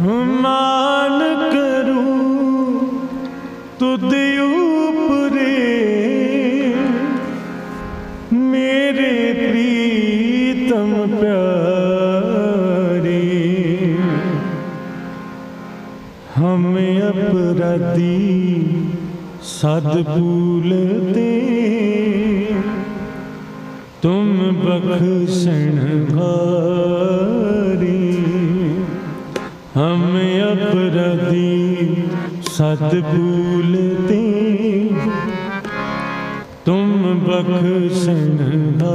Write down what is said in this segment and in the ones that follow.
ਮਾਨ ਕਰੂੰ ਤੁਧ ਉਪਰੇ ਮੇਰੇ ਪ੍ਰੀਤਮ ਪਿਆਰੇ। ਹਮ ਅਪਰਾਧੀ ਸਦ ਭੂਲਤੇ ਤੁਮ ਬਖਸ਼ਣ ਹਾਰ सत भूलते तुम बखसनदा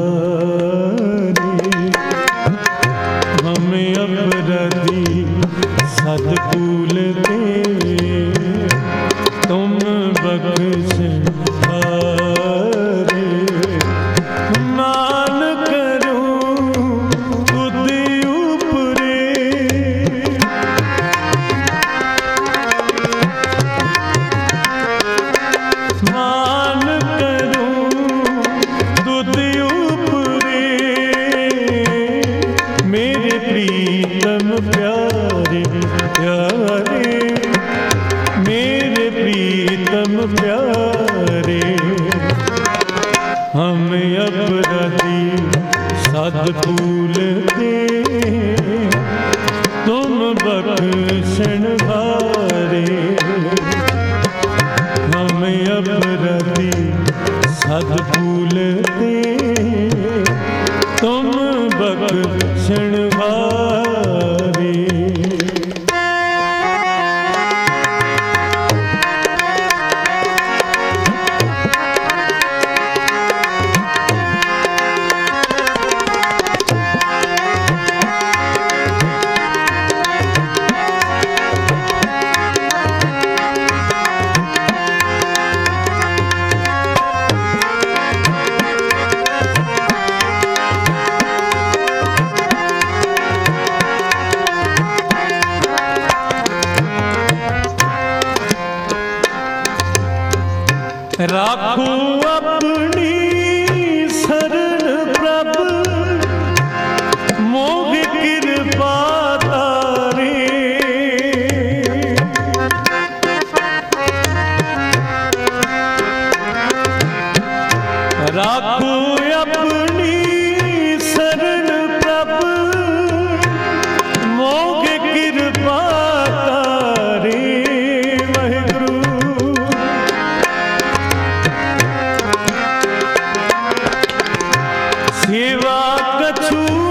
छू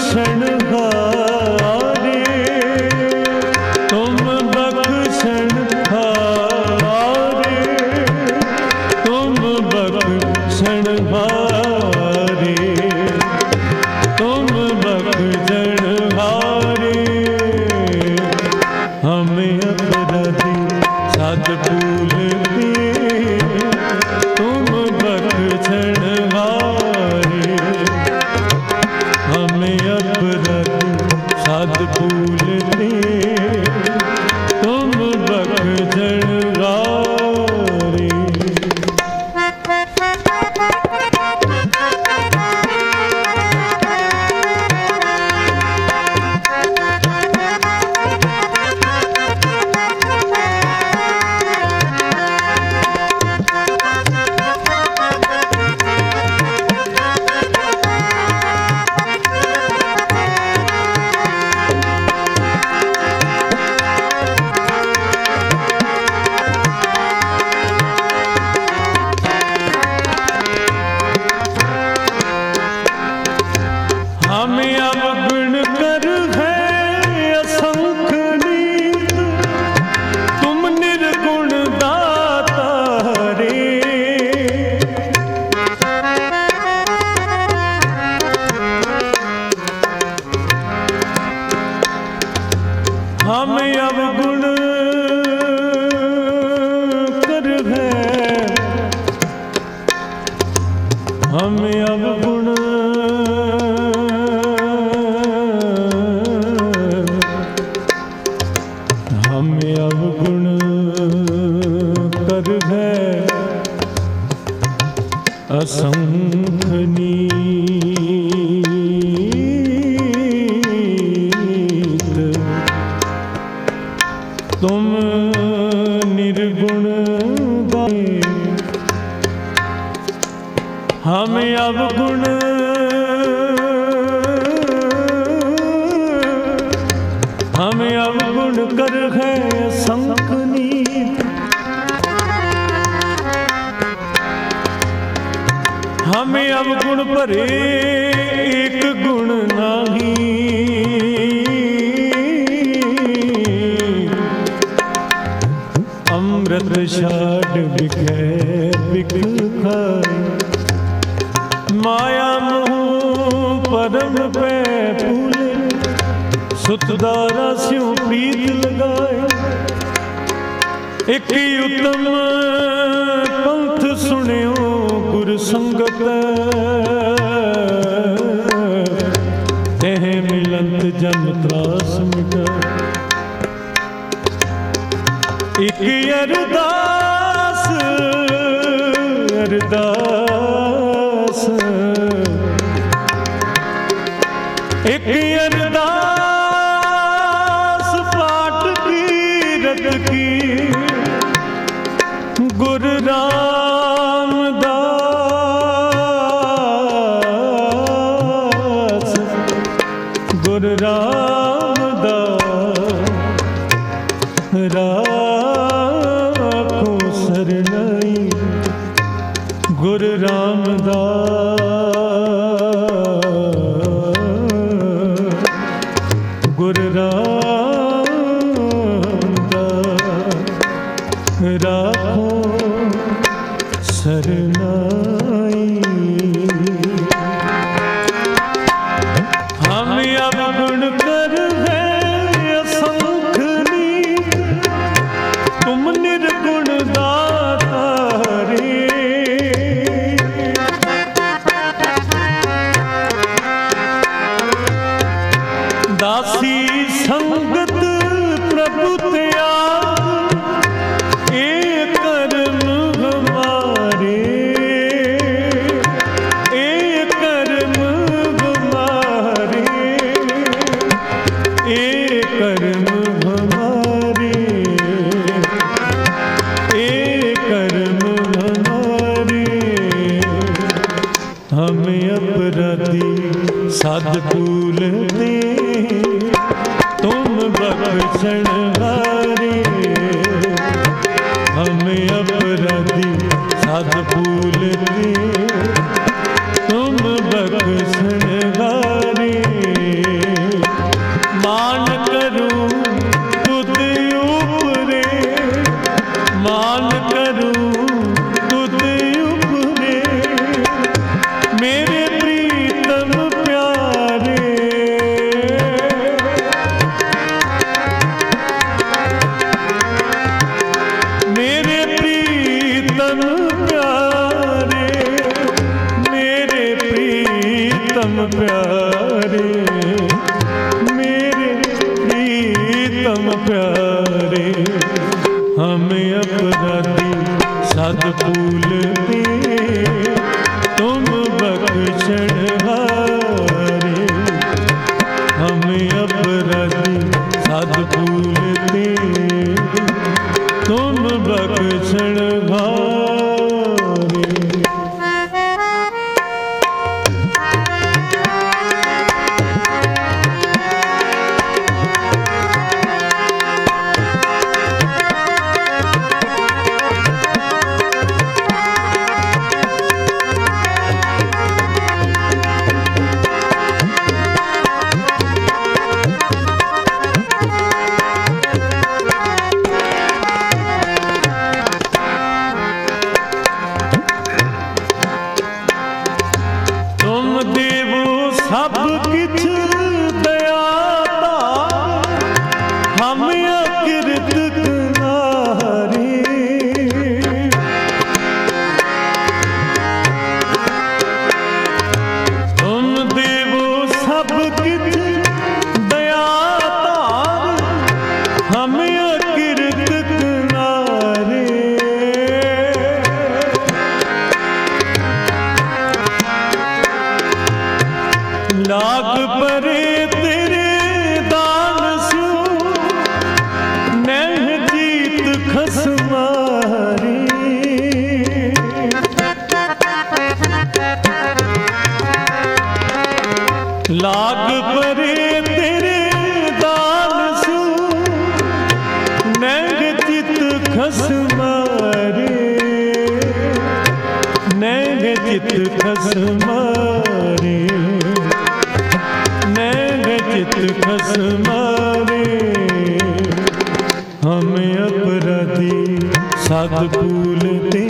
क्षण बंधनी ਹਮੇ ਅਵਗੁਣ ਭਰੇ, ਇੱਕ ਗੁਣ ਨਹੀਂ। ਅੰਮ੍ਰਿਤ ਛਾੜ ਵਿਖੇ ਵਿਖ ਖਾਏ। ਮਾਇਆ ਮੋਹ ਪਰਮ ਪੈ ਭੂਲੇ ਸੁਤਦਾਰਾ ਸਿਉ ਪ੍ਰੀਤ ਲਗਾਏ। ਇੱਕ ਹੀ ਉਤਮ ਪੰਥ ਸੁਣਿਓ ਸੰਗਤ शरणाई हद भूलते बछड़ घा ਖਸਮਾਰੇ ਨੈਣ ਚਿਤ ਖਸਮਾਰੇ ਨੈਣ ਚਿਤ ਖਸਮਾਰੇ ਹਮ ਅਪਰਾਧੀ ਸਤ ਭੂਲਤੇ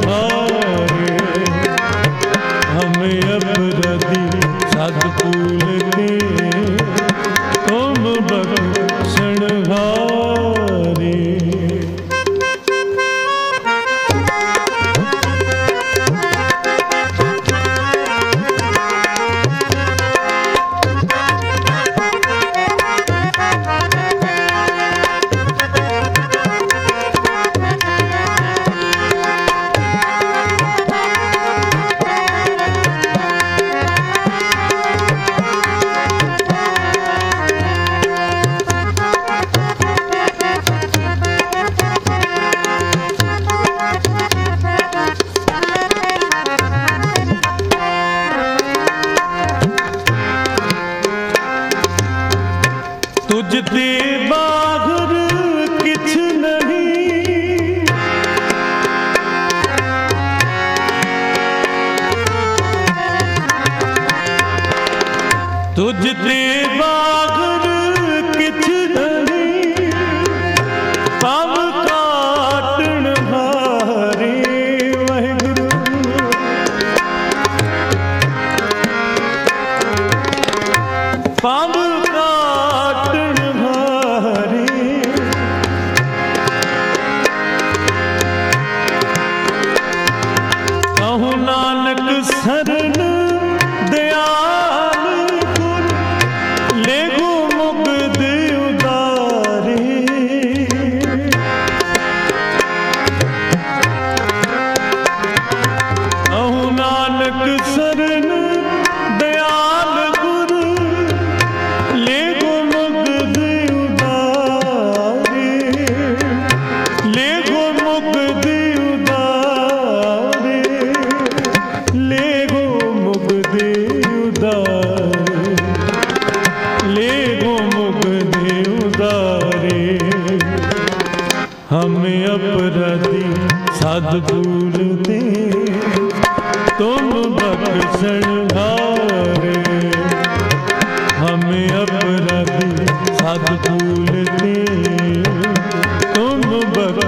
ਜਿੱਤੇ ਬਾ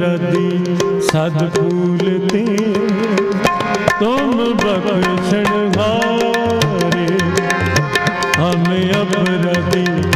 ਰਦੀ ਸਦ ਫੂਲ ਤੇ। ਤੁਮ ਬਖਸ਼ਣ ਹਾਰੇ ਹਮ ਅਪਰਦੀ